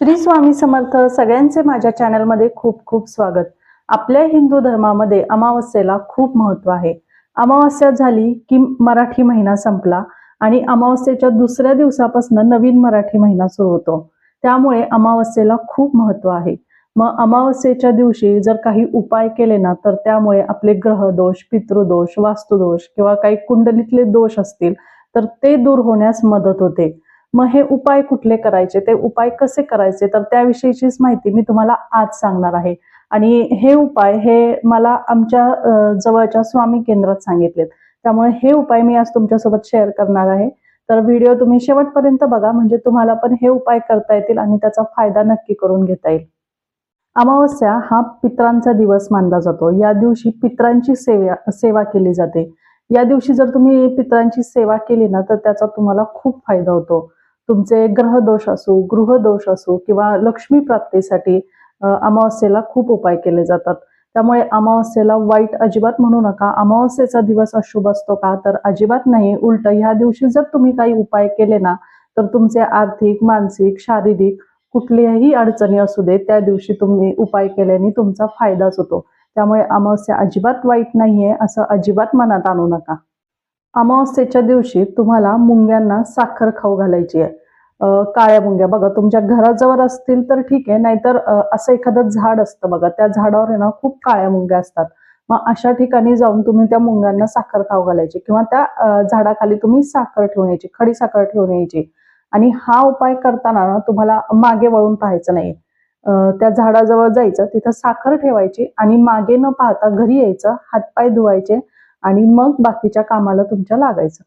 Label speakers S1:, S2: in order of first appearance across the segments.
S1: श्री स्वामी समर्थ सगळ्यांचे माझ्या चॅनलमध्ये खूप खूप स्वागत. आपल्या हिंदू धर्मामध्ये अमावस्येला खूप महत्त्व आहे. अमावस्या झाली की मराठी महिना संपला आणि अमावस्येच्या दुसऱ्या दिवसापासून नवीन मराठी महिना सुरू होतो. त्यामुळे अमावस्येला खूप महत्त्व आहे. मग अमावस्येच्या दिवशी जर काही उपाय केले ना तर त्यामुळे आपले ग्रहदोष पितृदोष वास्तुदोष किंवा काही कुंडलीतले दोष असतील तर ते दूर होण्यास मदत होते. मग हे उपाय कुठले करायचे? ते उपाय कसे करायचे? तर त्याविषयीचीच माहिती मी तुम्हाला आज सांगणार आहे. आणि हे उपाय हे मला आमच्या जवळच्या स्वामी केंद्रात सांगितलेत. त्यामुळे हे उपाय मी आज तुमच्यासोबत शेअर करणार आहे. तर व्हिडिओ तुम्ही शेवटपर्यंत बघा म्हणजे तुम्हाला पण हे उपाय करता येतील आणि त्याचा फायदा नक्की करून घेता येईल. अमावस्या हा पित्रांचा दिवस मानला जातो. या दिवशी पित्रांची सेवा सेवा केली जाते. या दिवशी जर तुम्ही पित्रांची सेवा केली ना तर त्याचा तुम्हाला खूप फायदा होतो. तुमचे ग्रह दोष असो गृह दोष असो किंवा लक्ष्मी प्राप्तीसाठी अमावस्येला खूप उपाय केले जातात. त्यामुळे अमावस्येला वाईट अजिबात म्हणू नका. अमावस्येचा दिवस अशुभ असतो का? तर अजिबात नाही. उलट ह्या दिवशी जर तुम्ही काही उपाय केले ना तर तुमचे आर्थिक मानसिक शारीरिक कुठल्याही अडचणी असू दे त्या दिवशी तुम्ही उपाय केल्याने तुमचा फायदाच होतो. त्यामुळे अमावस्या अजिबात वाईट नाहीये असं अजिबात मनात आणू नका. अमावस्येच्या दिवशी तुम्हाला मुंग्यांना साखर खाऊ घालायची आहे. काळ्या मुंग्या. बघा तुमच्या घराजवळ असतील तर ठीक आहे नाहीतर असं एखादं झाड असतं बघा. त्या झाडावर आहे ना खूप काळ्या मुंग्या असतात. मग अशा ठिकाणी जाऊन तुम्ही त्या मुंग्यांना साखर खाऊ घालायची किंवा त्या झाडाखाली तुम्ही साखर ठेवून यायची खडी साखर ठेवून यायची. आणि हा उपाय करताना ना तुम्हाला मागे वळून पाहायचं नाही. त्या झाडाजवळ जायचं तिथं साखर ठेवायची आणि मागे न पाहता घरी यायचं हातपाय धुवायचे आणि मग बाकीच्या कामाला तुमच्या लागायचं.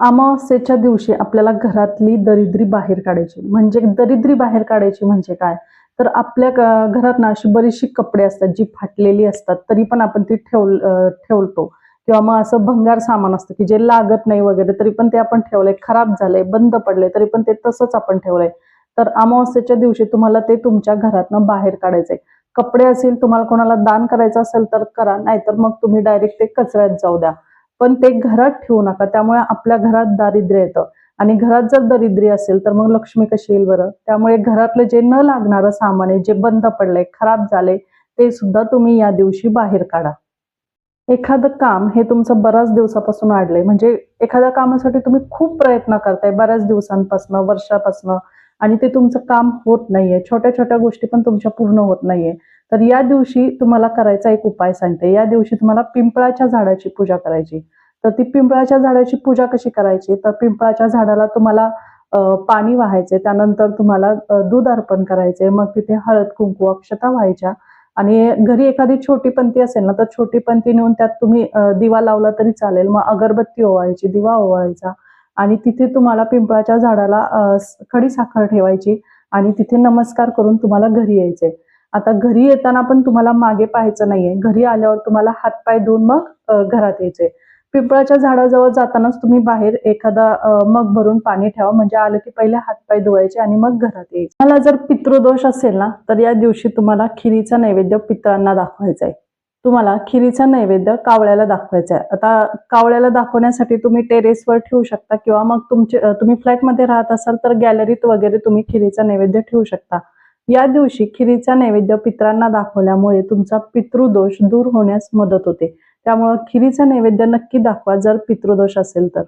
S1: अमावस्येच्या दिवशी आपल्याला घरातली दरिद्री बाहेर काढायची. म्हणजे दरिद्री बाहेर काढायची म्हणजे काय? तर आपल्या घरात ना अशी बरीचशी कपडे असतात जी फाटलेली असतात तरी पण आपण ती ठेव ठेवतो. किंवा मग असं भंगार सामान असतं की जे लागत नाही वगैरे तरी पण ते आपण ठेवलंय. खराब झालंय बंद पडले तरी पण ते तसंच आपण ठेवलंय. तर अमावस्येच्या दिवशी तुम्हाला ते तुमच्या घरातनं बाहेर काढायचंय. कपडे असेल तुम्हाला कोणाला दान करायचं असेल तर करा नाहीतर मग तुम्ही डायरेक्ट ते कचऱ्यात जाऊ द्या. पण ते घरात ठेवू नका त्यामुळे आपल्या घरात दारिद्र्य येतं. आणि घरात जर दरिद्री असेल तर मग लक्ष्मी कशी येईल बरं? त्यामुळे घरातलं जे न लागणारं सामान आहे जे बंद पडलंय खराब झाले ते सुद्धा तुम्ही या दिवशी बाहेर काढा. एखादं काम हे तुमचं बऱ्याच दिवसापासून अडलंय म्हणजे एखाद्या कामासाठी तुम्ही खूप प्रयत्न करताय बऱ्याच दिवसांपासून वर्षापासून. आणि ते तुमचं काम होत नाहीये. छोट्या छोट्या गोष्टी पण तुमच्या पूर्ण होत नाहीये. तर या दिवशी तुम्हाला करायचा एक उपाय सांगते. या दिवशी तुम्हाला पिंपळाच्या झाडाची पूजा करायची. तर ती पिंपळाच्या झाडाची पूजा कशी करायची? तर पिंपळाच्या झाडाला तुम्हाला पाणी वाहायचे. त्यानंतर तुम्हाला दूध अर्पण करायचे. मग तिथे हळद कुंकू अक्षता व्हायच्या. आणि घरी एखादी छोटी पंती असेल ना तर छोटी पंती नेऊन त्यात तुम्ही दिवा लावला तरी चालेल. मग अगरबत्ती ओवाळायची दिवा ओवाळायचा. आणि तिथे तुम्हाला पिंपळाच्या झाडाला खडी साखर ठेवायची आणि तिथे नमस्कार करून तुम्हाला घरी यायचे. आता घरी येताना पण तुम्हाला मागे पाहायचं नाहीये. घरी आल्यावर तुम्हाला हातपाय धुवून मग घरात यायचे. पिंपळाच्या झाडाजवळ जातानाच तुम्ही बाहेर एखादा मग भरून पाणी ठेवा. म्हणजे आलं की पहिले हातपाय धुवायचे आणि मग घरात यायचे. मला जर पितृदोष असेल ना तर या दिवशी तुम्हाला खिरीचा नैवेद्य पितळांना दाखवायचा आहे. तुम्हाला खिरीचा नैवेद्य कावळ्याला दाखवायचा आहे. आता कावळ्याला दाखवण्यासाठी तुम्ही टेरेसवर ठेवू शकता किंवा मग तुमचे तुम्ही फ्लॅटमध्ये राहत असाल तर गॅलरीत वगैरे तुम्ही खिरीचा नैवेद्य ठेवू शकता. या दिवशी खिरीचा नैवेद्य पितरांना दाखवल्यामुळे तुमचा पितृदोष दूर होण्यास मदत होते. त्यामुळं खिरीचा नैवेद्य नक्की दाखवा जर पितृदोष असेल तर.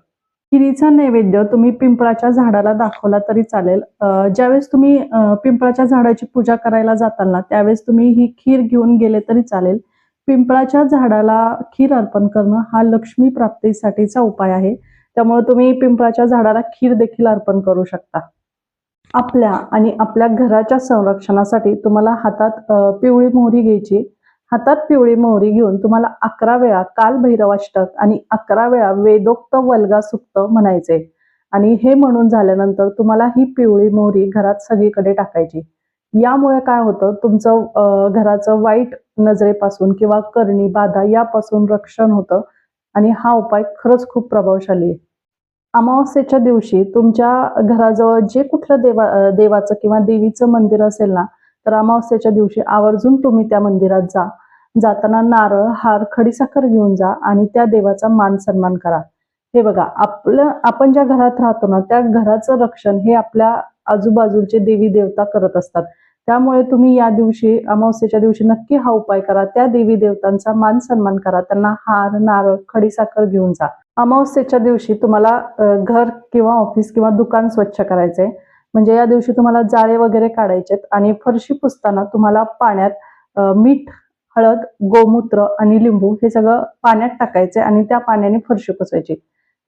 S1: खिरीचा नैवेद्य तुम्ही पिंपळाच्या झाडाला दाखवला तरी चालेल. ज्यावेळेस तुम्ही पिंपळाच्या झाडाची पूजा करायला जाताल ना त्यावेळेस तुम्ही ही खीर घेऊन गेले तरी चालेल. पिंपळाच्या झाडाला खीर अर्पण करणं हा लक्ष्मी प्राप्तीसाठीचा उपाय आहे. त्यामुळे तुम्ही पिंपळाच्या झाडाला खीर देखील अर्पण करू शकता. आपल्या आणि आपल्या घराच्या संरक्षणासाठी तुम्हाला हातात पिवळी मोहरी घ्यायची. हातात पिवळी मोहरी घेऊन तुम्हाला अकरा वेळा काल भैरवाष्टक आणि अकरा वेळा वेदोक्त वल्गा सुक्त म्हणायचे. आणि हे म्हणून झाल्यानंतर तुम्हाला ही पिवळी मोहरी घरात सगळीकडे टाकायची. यामुळे काय होतं तुमचं घराचं वाईट नजरेपासून किंवा करणी बाधा यापासून रक्षण होतं आणि हा उपाय खरंच खूप प्रभावशाली आहे. अमावस्येच्या दिवशी तुमच्या घराजवळ जे कुठलं देवा देवाचं किंवा देवीचं मंदिर असेल ना तर अमावस्येच्या दिवशी आवर्जून तुम्ही त्या मंदिरात जा. जाताना नारळ हार खडीसाखर घेऊन जा आणि त्या देवाचा मान सन्मान करा. हे बघा आपलं आपण ज्या घरात राहतो ना त्या घराचं रक्षण हे आपल्या आजूबाजूचे देवी देवता करत असतात. त्यामुळे तुम्ही या दिवशी अमावस्येच्या दिवशी नक्की हा उपाय करा. त्या देवी देवतांचा मान सन्मान करा. त्यांना हार नारळ खडीसाखर घेऊन जा. अमावस्येच्या दिवशी तुम्हाला घर किंवा ऑफिस किंवा दुकान स्वच्छ करायचंय. म्हणजे या दिवशी तुम्हाला जाळे वगैरे काढायचेत आणि फरशी पुसताना तुम्हाला पाण्यात मीठ हळद गोमूत्र आणि लिंबू हे सगळं पाण्यात टाकायचे आणि त्या पाण्याने फरशी पुसायची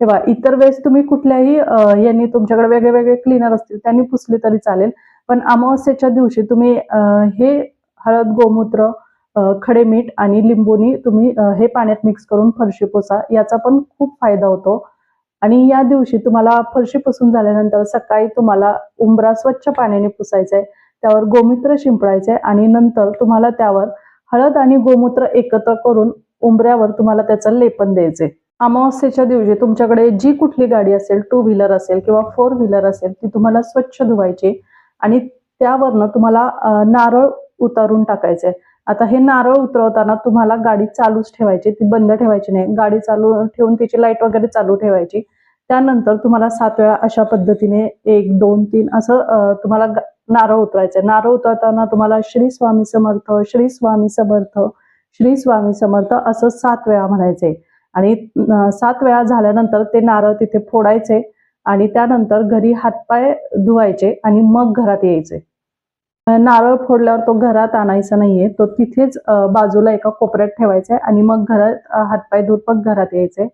S1: तेव्हा इतर वेळेस तुम्ही कुठल्याही यांनी तुमच्याकडे वेगळे वेगळे क्लीनर असतील त्यांनी पुसले तरी चालेल. पण अमावस्येच्या दिवशी तुम्ही हे हळद गोमूत्र खडे मीठ आणि लिंबूनी तुम्ही हे पाण्यात मिक्स करून फरशी पुसा. याचा पण खूप फायदा होतो. आणि या दिवशी तुम्हाला फरशी पुसून झाल्यानंतर सकाळी तुम्हाला उंबरा स्वच्छ पाण्याने पुसायचा आहे त्यावर गोमूत्र शिंपडायचे आणि नंतर तुम्हाला त्यावर हळद आणि गोमूत्र एकत्र करून उंबऱ्यावर तुम्हाला त्याचं लेपन द्यायचे अमावस्येच्या दिवशी तुमच्याकडे जी कुठली गाडी असेल टू व्हीलर असेल किंवा फोर व्हीलर असेल ती तुम्हाला स्वच्छ धुवायची आणि त्यावरनं तुम्हाला नारळ उतारून टाकायचे. आता हे नारळ उतरवताना तुम्हाला गाडी चालूच ठेवायची ती बंद ठेवायची नाही. गाडी चालू ठेवून तिची लाइट वगैरे चालू ठेवायची. त्यानंतर तुम्हाला सात वेळा अशा पद्धतीने एक दोन तीन असं तुम्हाला नारळ उतरायचं. नारळ उतरताना तुम्हाला श्री स्वामी समर्थ श्री स्वामी समर्थ श्री स्वामी समर्थ असं सात वेळा म्हणायचे. आणि सात वेळा झाल्यानंतर ते नारळ तिथे फोडायचे आणि त्यानंतर घरी हातपाय धुवायचे आणि मग घरात यायचे. नारळ फोडल्यावर तो घरात आणायचा नाहीये तो तिथेच बाजूला एका कोपऱ्यात ठेवायचा आणि मग घरात हातपाय धुत मग घरात यायचे.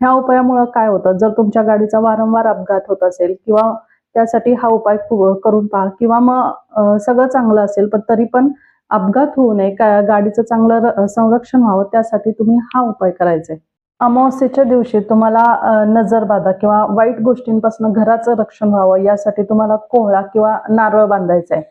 S1: ह्या उपायामुळे काय होतं? जर तुमच्या गाडीचा वारंवार अपघात होत असेल किंवा त्यासाठी हा उपाय करून पहा किंवा मग सगळं चांगलं असेल पण तरी पण अपघात होऊ नये. गाडीचं चांगलं संरक्षण व्हावं त्यासाठी तुम्ही हा उपाय करायचा आहे. अमावस्येच्या दिवशी तुम्हाला नजरबाधा किंवा वाईट गोष्टींपासून घराचं रक्षण व्हावं यासाठी तुम्हाला कोहळा किंवा नारळ बांधायचा आहे.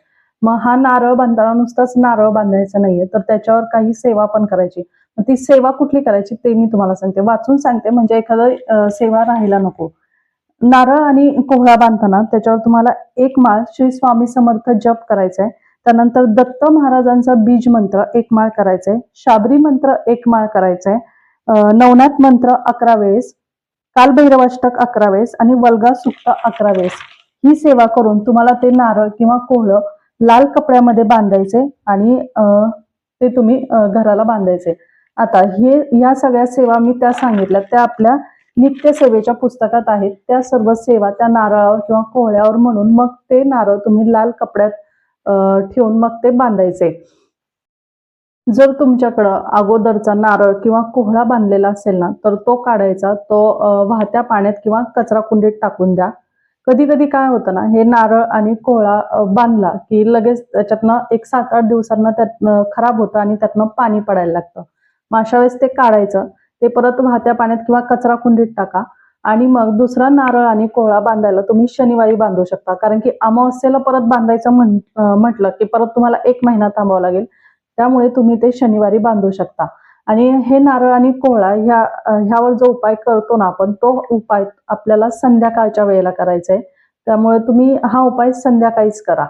S1: मग हा नारळ बांधताना नुसताच नारळ बांधायचा नाहीये तर त्याच्यावर काही सेवा पण करायची. मग ती सेवा कुठली करायची ते मी तुम्हाला सांगते. वाचून सांगते म्हणजे एखादं सेवा राहायला नको. नारळ आणि कोहळा बांधताना त्याच्यावर तुम्हाला एक माळ श्री स्वामी समर्थ जप करायचा आहे त्यानंतर दत्त महाराजांचा बीज मंत्र एक माळ करायचा आहे शाबरी मंत्र एक माळ करायचा आहे नवनाथ मंत्र अकरा वेळेस कालभैरवाष्टक अकरा वेळेस आणि वल्गा सुक्त अकरा वेळेस. ही सेवा करून तुम्हाला ते नारळ किंवा कोहळं लाल कपड्यामध्ये बांधायचे आणि ते तुम्ही घराला बांधायचे. आता हे या सगळ्या सेवा मी त्या सांगितल्या. त्या आपल्या नित्य सेवेच्या पुस्तकात आहेत. त्या सर्व सेवा त्या नारळावर किंवा कोहळ्यावर म्हणून मग ते नारळ तुम्ही लाल कपड्यात ठेवून मग ते बांधायचे. जर तुमच्याकडं अगोदरचा नारळ किंवा कोहळा बांधलेला असेल ना तर तो काढायचा तो वाहत्या पाण्यात किंवा कचरा कुंडीत टाकून द्या. कधी कधी काय होतं ना हे नारळ आणि कोहळा बांधला की लगेच त्याच्यातनं एक सात आठ दिवसांना त्यातनं खराब होतं आणि त्यातनं पाणी पडायला लागतं. मग अशा वेळेस ते काढायचं ते परत वाहत्या पाण्यात किंवा कचरा कुंडीत टाका आणि मग दुसरा नारळ आणि कोहळा बांधायला तुम्ही शनिवारी बांधू शकता. कारण की अमावस्येला परत बांधायचं म्हटलं की परत तुम्हाला एक महिना थांबावं लागेल. त्यामुळे तुम्ही ते शनिवारी बांधू शकता. आणि हे नारळ आणि कोहळा ह्या ह्यावर जो उपाय करतो ना आपण तो उपाय आपल्याला संध्याकाळच्या वेळेला करायचा आहे. त्यामुळे तुम्ही हा उपाय संध्याकाळीच करा.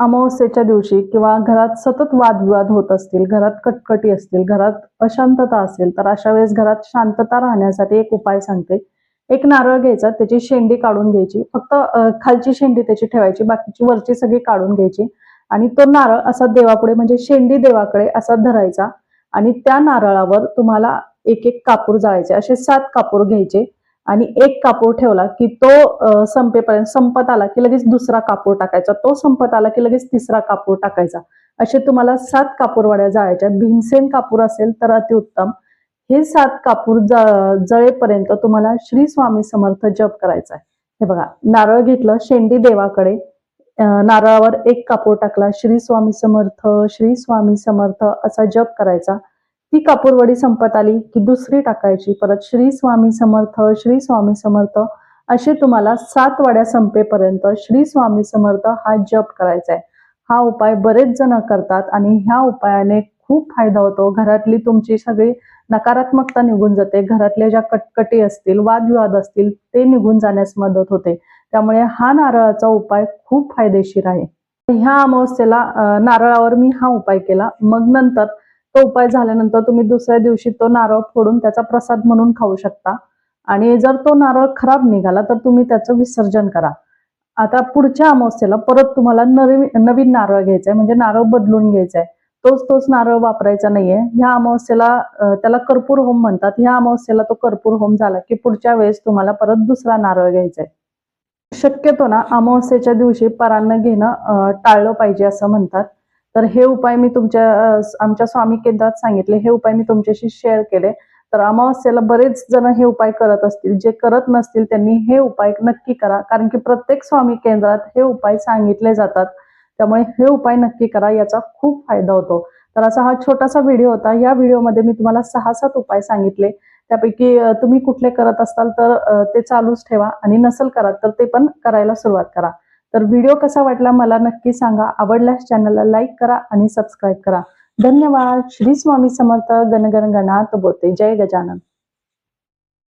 S1: अमावस्येच्या दिवशी किंवा घरात सतत वादविवाद होत असतील घरात कटकटी असतील घरात अशांतता असेल तर अशा वेळेस घरात शांतता राहण्यासाठी एक उपाय सांगते. एक नारळ घ्यायचा त्याची शेंडी काढून घ्यायची. फक्त खालची शेंडी त्याची ठेवायची बाकीची वरची सगळी काढून घ्यायची. आणि तो नारळ असा देवापुढे म्हणजे शेंडी देवाकडे असा धरायचा आणि त्या नारळावर तुम्हाला एक एक कापूर जाळायचे. असे सात कापूर घ्यायचे आणि एक कापूर ठेवला की तो संपेपर्यंत संपत आला की लगेच दुसरा कापूर टाकायचा. तो संपत आला की लगेच तिसरा कापूर टाकायचा. असे तुम्हाला सात कापूरवाड्या जाळायच्या. भीमसेन कापूर असेल तर अतिउत्तम. हे सात कापूर जळेपर्यंत तुम्हाला श्री स्वामी समर्थ जप करायचा आहे. हे बघा नारळ घेतलं शेंडी देवाकडे नारळावर एक कापूर टाकला. श्री स्वामी समर्थ श्री स्वामी समर्थ असा जप करायचा. ती कापूरवडी संपत आली की दुसरी टाकायची. परत श्री स्वामी समर्थ श्री स्वामी समर्थ असे तुम्हाला सात वाड्या संपेपर्यंत श्री स्वामी समर्थ हा जप करायचा आहे हा उपाय बरेच जण करतात आणि ह्या उपायाने खूप फायदा होतो. घरातली तुमची सगळी नकारात्मकता निघून जाते. घरातल्या ज्या कटकटी असतील वादविवाद असतील ते निघून जाण्यास मदत होते. त्यामुळे हा नारळाचा उपाय खूप फायदेशीर आहे. ह्या अमावस्येला नारळावर मी हा उपाय केला. मग नंतर तो उपाय झाल्यानंतर तुम्ही दुसऱ्या दिवशी तो नारळ फोडून त्याचा प्रसाद म्हणून खाऊ शकता. आणि जर तो नारळ खराब निघाला तर तुम्ही त्याचं विसर्जन करा. आता पुढच्या अमावस्येला परत तुम्हाला नवीन नवीन नारळ घ्यायचा आहे म्हणजे नारळ बदलून घ्यायचा आहे तोच तोच नारळ वापरायचा नाहीये. ह्या अमावस्येला त्याला कर्पूर होम म्हणतात. ह्या अमावस्येला तो कर्पूर होम झाला की पुढच्या वेळेस तुम्हाला परत दुसरा नारळ घ्यायचा आहे शक्यतो ना अमावस्येच्या दिवशी परान्न घेणं टाळलं पाहिजे असं म्हणतात. तर हे उपाय मी तुमच्या आमच्या स्वामी केंद्रात सांगितले हे उपाय मी तुमच्याशी शेअर केले. तर अमावस्येला बरेच जण हे उपाय करत असतील. जे करत नसतील त्यांनी हे उपाय नक्की करा. कारण की प्रत्येक स्वामी केंद्रात हे उपाय सांगितले जातात. त्यामुळे हे उपाय नक्की करा याचा खूप फायदा होतो. तर असा हा छोटासा व्हिडिओ होता. या व्हिडिओमध्ये मी तुम्हाला सहा सात उपाय सांगितले. त्यापैकी तुम्ही कुठले करत असाल तर ते चालूच ठेवा आणि नसल करत तर ते पण करायला सुरुवात करा. तर व्हिडिओ कसा वाटला मला नक्की सांगा. आवडल्यास चॅनलला लाईक करा आणि सबस्क्राईब करा. धन्यवाद. श्री स्वामी समर्थ गणगण गणात बोते जय गजानन.